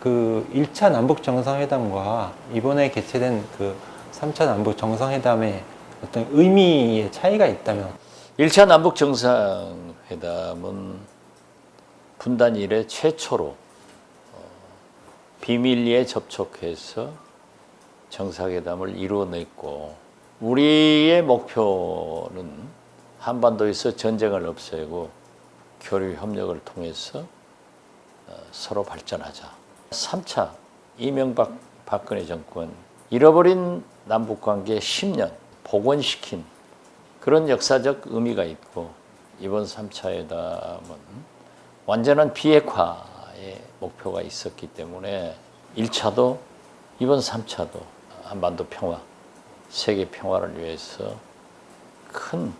그 1차 남북 정상회담과 이번에 개최된 그 3차 남북 정상회담의 어떤 의미의 차이가 있다면? 1차 남북 정상회담은 분단 이래 최초로 어, 비밀리에 접촉해서 정상회담을 이루어냈고 우리의 목표는 한반도에서 전쟁을 없애고 교류 협력을 통해서 어, 서로 발전하자. 3차 이명박 박근혜 정권 잃어버린 남북 관계 10년 복원시킨 그런 역사적 의미가 있고 이번 3차 회담은 완전한 비핵화의 목표가 있었기 때문에 1차도 이번 3차도 한반도 평화, 세계 평화를 위해서 큰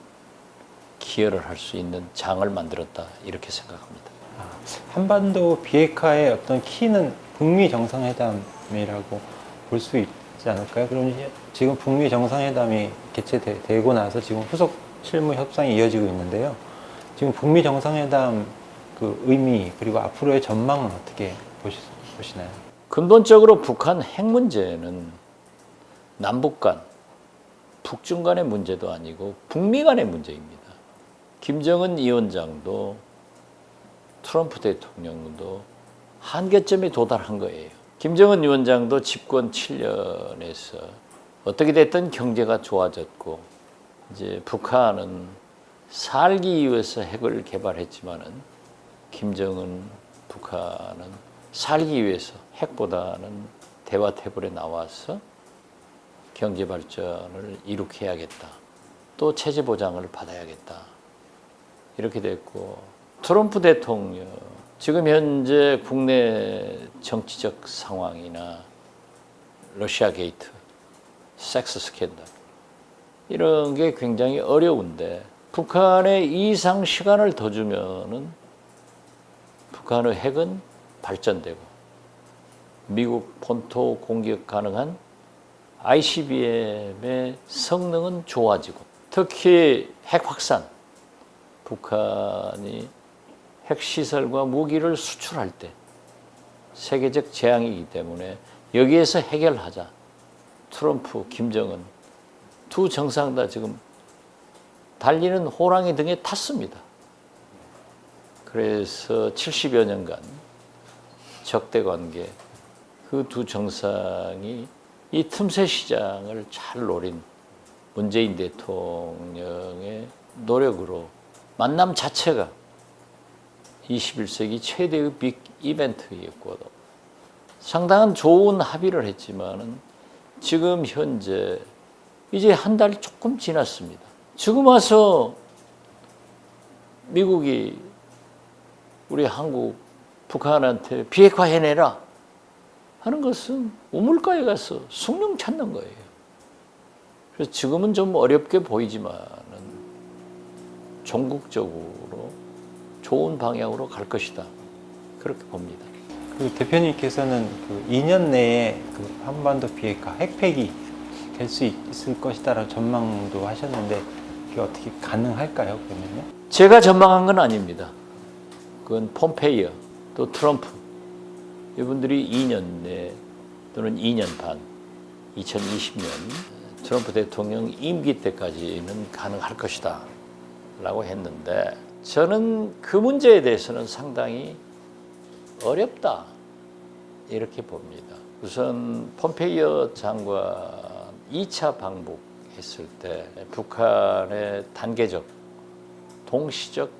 기여를 할 수 있는 장을 만들었다 이렇게 생각합니다. 한반도 비핵화의 어떤 키는 북미 정상회담이라고 볼 수 있지 않을까요? 그럼 지금 북미 정상회담이 개최되고 나서 지금 후속 실무 협상이 이어지고 있는데요. 지금 북미 정상회담 그 의미 그리고 앞으로의 전망은 어떻게 보시, 보시나요? 근본적으로 북한 핵 문제는 남북 간, 북중 간의 문제도 아니고 북미 간의 문제입니다. 김정은 위원장도 트럼프 대통령도 한계점에 도달한 거예요. 김정은 위원장도 집권 7년에서 어떻게 됐든 경제가 좋아졌고 이제 북한은 살기 위해서 핵을 개발했지만은 김정은 북한은 살기 위해서 핵보다는 대화 테이블에 나와서 경제 발전을 이룩해야겠다. 또 체제 보장을 받아야겠다. 이렇게 됐고 트럼프 대통령 지금 현재 국내 정치적 상황이나 러시아 게이트, 섹스 스캔들 이런 게 굉장히 어려운데 북한에 이상 시간을 더 주면은 북한의 핵은 발전되고 미국 본토 공격 가능한 ICBM의 성능은 좋아지고 특히 핵 확산 북한이 핵시설과 무기를 수출할 때 세계적 재앙이기 때문에 여기에서 해결하자. 트럼프, 김정은 두 정상 다 지금 달리는 호랑이 등에 탔습니다. 그래서 70여 년간 적대 관계 그 두 정상이 이 틈새 시장을 잘 노린 문재인 대통령의 노력으로 만남 자체가 21세기 최대의 빅 이벤트였고 상당한 좋은 합의를 했지만은 지금 현재 이제 한 달 조금 지났습니다. 지금 와서 미국이 우리 한국 북한한테 비핵화 해내라 하는 것은 우물가에 가서 숭늉 찾는 거예요. 그래서 지금은 좀 어렵게 보이지만은 종국적으로 좋은 방향으로 갈 것이다. 그렇게 봅니다. 그 대표님께서는 그 2년 내에 그 한반도 비핵화 핵폐기 될 수 있을 것이다라고 전망도 하셨는데 그게 어떻게 가능할까요? 그러면요? 제가 전망한 건 아닙니다. 그건 폼페이어 또 트럼프 이분들이 2년 내 또는 2년 반 2020년 트럼프 대통령 임기 때까지는 가능할 것이다 라고 했는데 저는 그 문제에 대해서는 상당히 어렵다 이렇게 봅니다. 우선 폼페이어 장관 2차 방북했을 때 북한의 단계적 동시적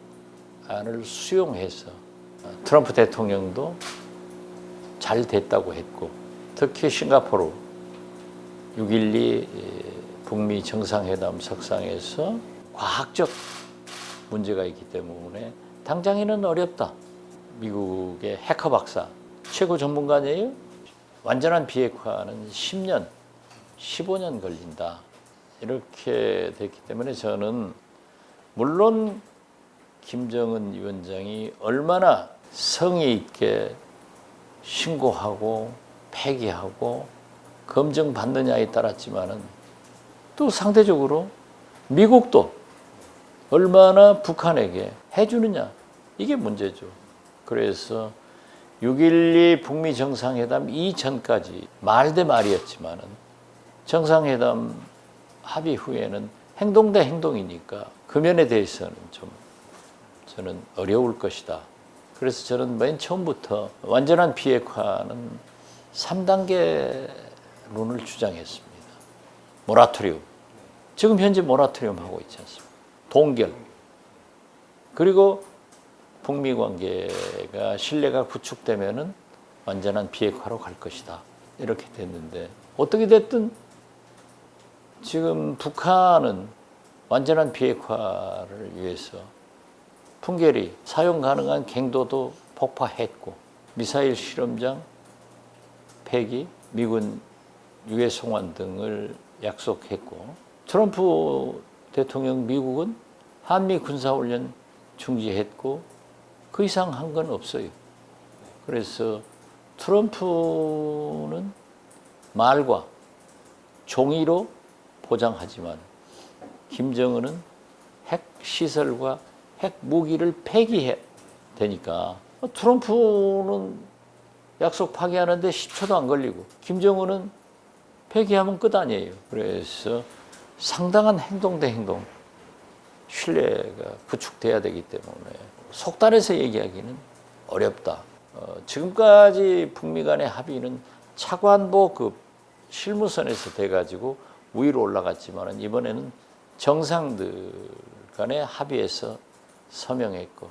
안을 수용해서 트럼프 대통령도 잘 됐다고 했고 특히 싱가포르 6.12 북미 정상회담 석상에서 과학적 문제가 있기 때문에 당장에는 어렵다. 미국의 해커 박사 최고 전문가네요. 완전한 비핵화는 10년, 15년 걸린다. 이렇게 됐기 때문에 저는 물론 김정은 위원장이 얼마나 성의 있게 신고하고 폐기하고 검증 받느냐에 따랐지만은 또 상대적으로 미국도 얼마나 북한에게 해주느냐 이게 문제죠. 그래서 6.12 북미 정상회담 이전까지 말 대 말이었지만은 정상회담 합의 후에는 행동 대 행동이니까 그 면에 대해서는 좀 저는 어려울 것이다. 그래서 저는 맨 처음부터 완전한 비핵화는 3단계론을 주장했습니다. 모라토리움. 지금 현재 모라토리움 하고 있지 않습니까? 동결. 그리고 북미 관계가 신뢰가 구축되면은 완전한 비핵화로 갈 것이다. 이렇게 됐는데 어떻게 됐든 지금 북한은 완전한 비핵화를 위해서 풍계리 사용 가능한 갱도도 폭파했고 미사일 실험장 폐기, 미군 유해 송환 등을 약속했고 트럼프 대통령 미국은 한미 군사훈련 중지했고 그 이상 한 건 없어요. 그래서 트럼프는 말과 종이로 보장하지만 김정은은 핵 시설과 핵 무기를 폐기해 되니까 트럼프는 약속 파기하는데 10초도 안 걸리고 김정은은 폐기하면 끝 아니에요. 그래서 상당한 행동 대 행동 신뢰가 구축돼야 되기 때문에 속단해서 얘기하기는 어렵다. 어, 지금까지 북미 간의 합의는 차관보급 실무선에서 돼가지고 위로 올라갔지만 이번에는 정상들 간의 합의에서 서명했고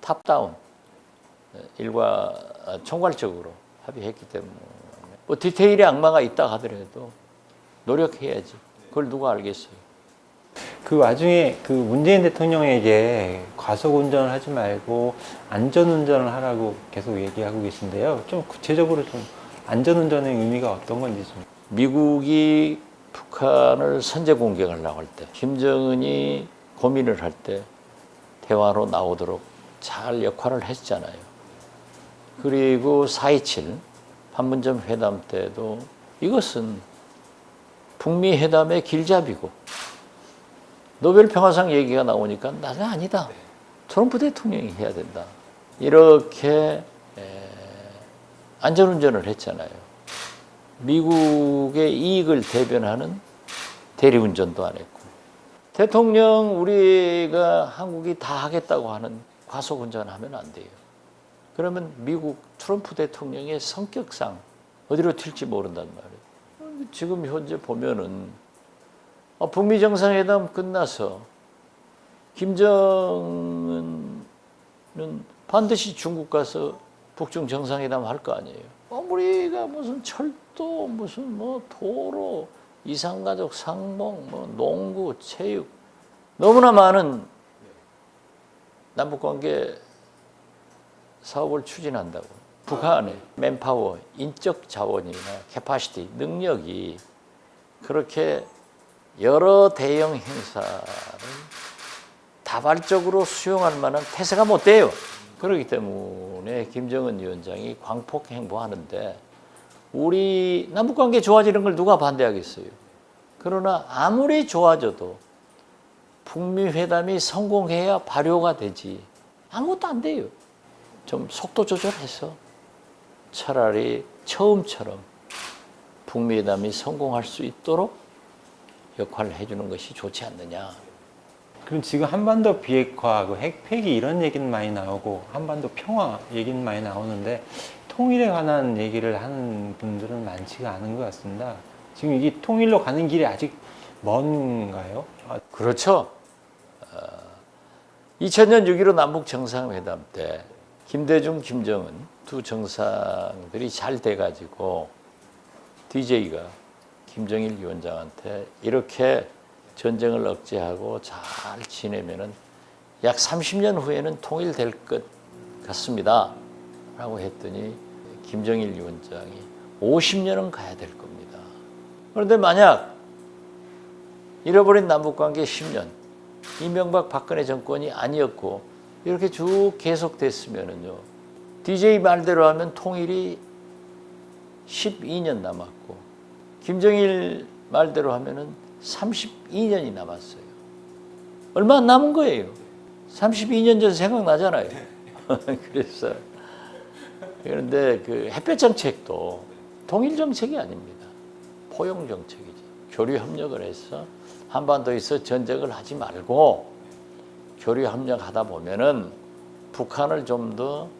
탑다운 일과 총괄적으로 합의했기 때문에 뭐 디테일의 악마가 있다 하더라도 노력해야지. 그걸 누가 알겠어요. 그 와중에 그 문재인 대통령에게 과속 운전을 하지 말고 안전 운전을 하라고 계속 얘기하고 계신데요. 좀 구체적으로 좀 안전 운전의 의미가 어떤 건지 좀. 미국이 북한을 선제 공격하려고 할 때, 김정은이 고민을 할 때 대화로 나오도록 잘 역할을 했잖아요. 그리고 4.27 판문점 회담 때도 이것은 북미 회담의 길잡이고 노벨 평화상 얘기가 나오니까 나는 아니다. 트럼프 대통령이 해야 된다. 이렇게 에, 안전운전을 했잖아요. 미국의 이익을 대변하는 대리운전도 안 했고 대통령 우리가 한국이 다 하겠다고 하는 과속 운전하면 안 돼요. 그러면 미국 트럼프 대통령의 성격상 어디로 튈지 모른단 말이에요. 지금 현재 보면은 어, 북미 정상회담 끝나서 김정은은 반드시 중국 가서 북중 정상회담 할 거 아니에요. 어, 우리가 무슨 철도, 무슨 뭐 도로, 이산가족 상봉, 뭐 농구, 체육 너무나 많은 남북관계 사업을 추진한다고. 북한의 맨파워, 인적 자원이나 캐파시티, 능력이 그렇게 여러 대형 행사를 다발적으로 수용할 만한 태세가 못 돼요. 그렇기 때문에 김정은 위원장이 광폭 행보하는데 우리 남북관계 좋아지는 걸 누가 반대하겠어요? 그러나 아무리 좋아져도 북미 회담이 성공해야 발효가 되지 아무것도 안 돼요. 좀 속도 조절해서 차라리 처음처럼 북미 회담이 성공할 수 있도록 역할을 해주는 것이 좋지 않느냐. 그럼 지금 한반도 비핵화, 그 핵폐기 이런 얘기는 많이 나오고 한반도 평화 얘기는 많이 나오는데 통일에 관한 얘기를 하는 분들은 많지가 않은 것 같습니다. 지금 이게 통일로 가는 길이 아직 먼가요? 아, 그렇죠. 어, 2000년 6.15 남북 정상회담 때 김대중, 김정은 두 정상들이 잘 돼가지고 DJ가 김정일 위원장한테 이렇게 전쟁을 억제하고 잘 지내면은 약 30년 후에는 통일될 것 같습니다. 라고 했더니 김정일 위원장이 50년은 가야 될 겁니다. 그런데 만약 잃어버린 남북관계 10년, 이명박 박근혜 정권이 아니었고 이렇게 쭉 계속됐으면은요. DJ 말대로 하면 통일이 12년 남았고 김정일 말대로 하면은 32년이 남았어요. 얼마 안 남은 거예요. 32년 전 생각나잖아요. 그래서 그런데 그 햇볕 정책도 통일 정책이 아닙니다. 포용 정책이지. 교류 협력을 해서 한반도에서 전쟁을 하지 말고 교류 협력하다 보면은 북한을 좀 더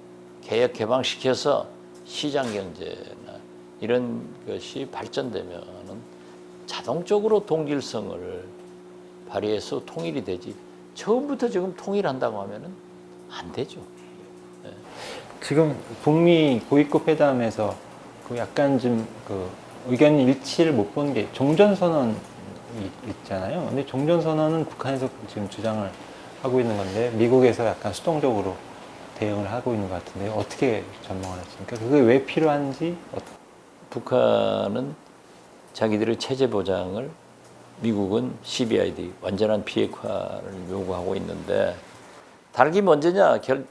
개혁 개방시켜서 시장 경제나 이런 것이 발전되면은 자동적으로 동질성을 발휘해서 통일이 되지. 처음부터 지금 통일한다고 하면은 안 되죠. 지금 북미 고위급 회담에서 그 약간 좀 그 의견 일치를 못 본 게 종전선언이 있잖아요. 근데 종전선언은 북한에서 지금 주장을 하고 있는 건데 미국에서 약간 수동적으로 대응을 하고 있는 것 같은데 어떻게 전망을 하십니까? 그게 왜 필요한지 어- 북한은 자기들의 체제 보장을 미국은 CBID 완전한 비핵화를 요구하고 있는데 닭이 먼저냐 결,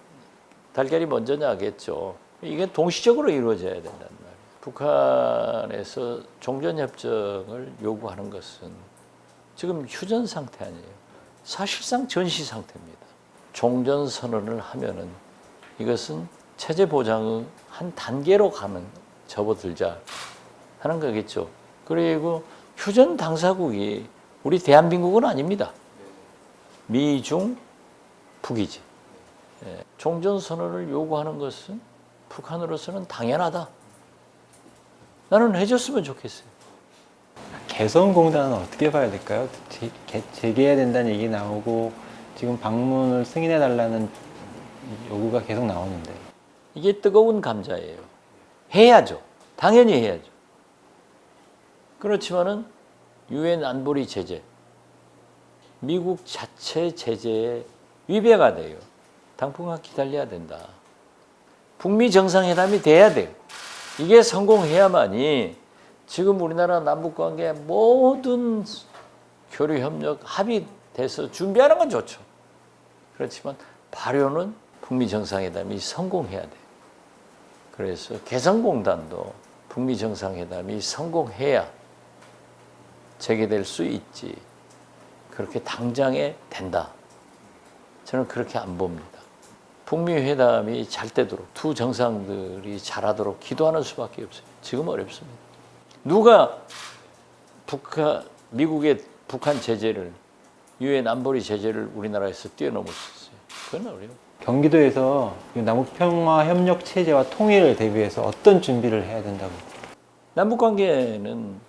달걀이 먼저냐 하겠죠. 이게 동시적으로 이루어져야 된단 말이에요. 북한에서 종전 협정을 요구하는 것은 지금 휴전 상태 아니에요. 사실상 전시 상태입니다. 종전 선언을 하면은 이것은 체제 보장의 한 단계로 가는 접어들자 하는 거겠죠. 그리고 휴전 당사국이 우리 대한민국은 아닙니다. 미중 북이지. 예, 종전 선언을 요구하는 것은 북한으로서는 당연하다. 나는 해줬으면 좋겠어요. 개성공단은 어떻게 봐야 될까요? 재, 개- 재개해야 된다는 얘기 나오고 지금 방문을 승인해 달라는 요구가 계속 나오는데 이게 뜨거운 감자예요. 해야죠. 당연히 해야죠. 그렇지만은 유엔 안보리 제재, 미국 자체 제재에 위배가 돼요. 당분간 기다려야 된다. 북미 정상회담이 돼야 돼요. 이게 성공해야만이 지금 우리나라 남북 관계 모든 교류 협력 합의돼서 준비하는 건 좋죠. 그렇지만 발효는 북미 정상회담이 성공해야 돼요. 그래서 개성공단도 북미 정상회담이 성공해야 재개될 수 있지. 그렇게 당장에 된다. 저는 그렇게 안 봅니다. 북미 회담이 잘 되도록 두 정상들이 잘하도록 기도하는 수밖에 없어요. 지금 어렵습니다. 누가 북한 미국의 북한 제재를 유엔 안보리 제재를 우리나라에서 뛰어넘을 수 있어요. 그건 어려워. 경기도에서 그 남북평화 협력 체제와 통일을 대비해서 어떤 준비를 해야 된다고? 남북 관계는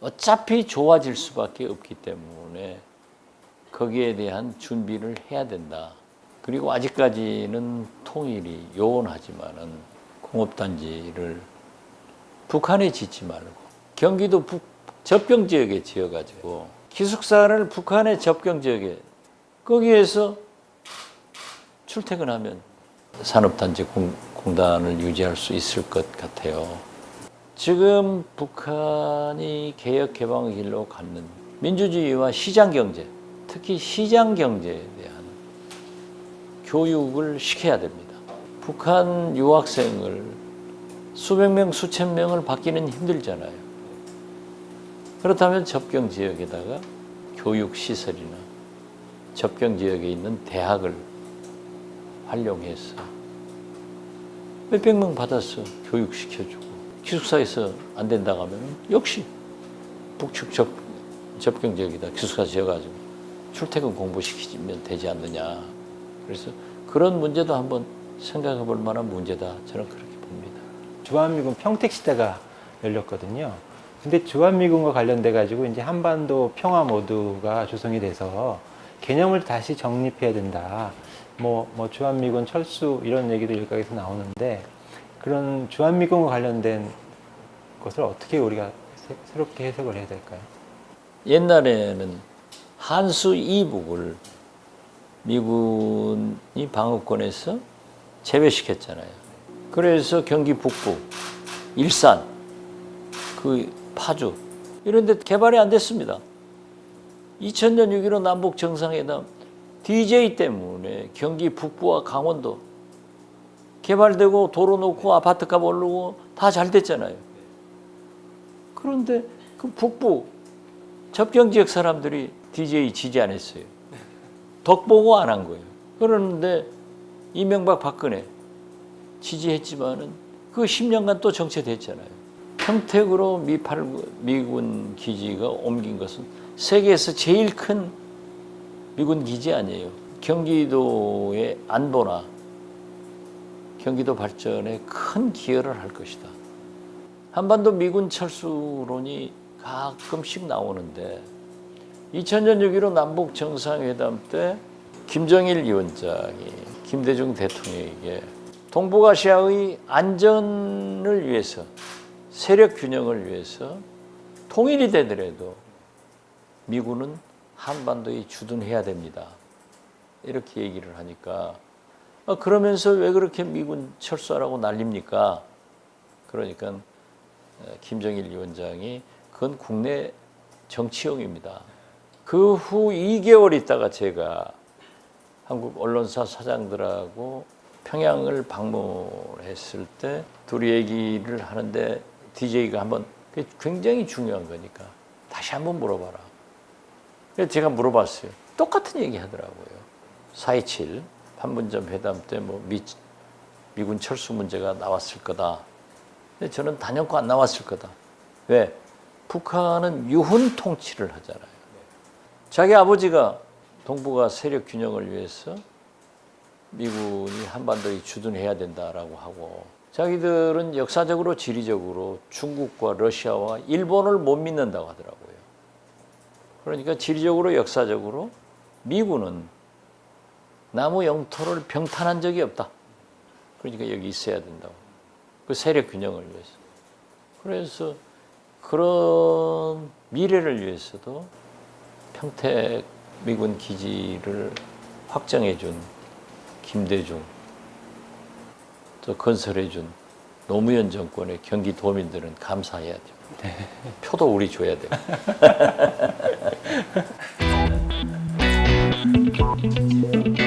어차피 좋아질 수밖에 없기 때문에 거기에 대한 준비를 해야 된다. 그리고 아직까지는 통일이 요원하지만은 공업단지를 북한에 짓지 말고 경기도 북 접경 지역에 지어가지고 기숙사를 북한의 접경 지역에 거기에서 출퇴근하면 산업단지 공, 공단을 유지할 수 있을 것 같아요. 지금 북한이 개혁 개방의 길로 가는 민주주의와 시장 경제, 특히 시장 대한 교육을 시켜야 됩니다. 북한 유학생을 수백 명, 수천 명을 받기는 힘들잖아요. 그렇다면 접경 지역에다가 교육 시설이나 접경 지역에 있는 대학을 활용해서 몇백 명 받아서 교육시켜주고 기숙사에서 안 된다고 하면 역시 북측 접, 접경 지역이다 기숙사 지어가지고 출퇴근 공부시키면 되지 않느냐 그래서 그런 문제도 한번 생각해 볼 만한 문제다 저는 그렇게 봅니다 주한미군 평택시대가 열렸거든요. 근데 주한미군과 관련돼 가지고 이제 한반도 평화 모드가 조성이 돼서 개념을 다시 정립해야 된다. 뭐, 뭐 주한미군 철수 이런 얘기도 일각에서 나오는데 그런 주한미군과 관련된 것을 어떻게 우리가 새- 새롭게 해석을 해야 될까요? 옛날에는 한수 이북을 미군이 방어권에서 제외시켰잖아요. 그래서 경기 북부, 일산, 그 파주 이런 데 개발이 안 됐습니다. 2000년 6.15 남북 정상회담 DJ 때문에 경기 북부와 강원도 개발되고 도로 놓고 아파트값 오르고 다 잘 됐잖아요. 그런데 그 북부 접경 지역 사람들이 DJ 지지 안 했어요. 덕 보고 안 한 거예요. 그러는데 이명박 박근혜 지지했지만은 그 10년간 또 정체됐잖아요. 평택으로 미팔 미군 기지가 옮긴 것은 세계에서 제일 큰 미군 기지 아니에요. 경기도의 안보나 경기도 발전에 큰 기여를 할 것이다. 한반도 미군 철수론이 가끔씩 나오는데 2000년 6.15 남북 정상회담 때 김정일 위원장이 김대중 대통령에게 동북아시아의 안전을 위해서 세력 균형을 위해서 통일이 되더라도 미군은 한반도에 주둔해야 됩니다. 이렇게 얘기를 하니까 아, 그러면서 왜 그렇게 미군 철수하라고 난립니까? 그러니까 어, 김정일 위원장이 그건 국내 정치용입니다. 그 후 2개월 있다가 제가 한국 언론사 사장들하고 평양을 방문했을 때 둘이 얘기를 하는데 DJ가 한번 굉장히 중요한 거니까 다시 한번 물어봐라. 그래서 제가 물어봤어요. 똑같은 얘기 하더라고요. 4.27 판문점 회담 때 뭐 미군 철수 문제가 나왔을 거다. 근데 저는 단연코 안 나왔을 거다. 왜? 북한은 유훈 통치를 하잖아요. 자기 아버지가 동북아 세력 균형을 위해서 미군이 한반도에 주둔해야 된다라고 하고 자기들은 역사적으로 지리적으로 중국과 러시아와 일본을 못 믿는다고 하더라고요. 그러니까 지리적으로 역사적으로 미군은 남의 영토를 병탄한 적이 없다. 그러니까 여기 있어야 된다고. 그 세력 균형을 위해서. 그래서 그런 미래를 위해서도 평택 미군 기지를 확정해 준 김대중, 또 건설해 준 노무현 정권의 경기도민들은 감사해야죠. 표도 우리 줘야 돼요.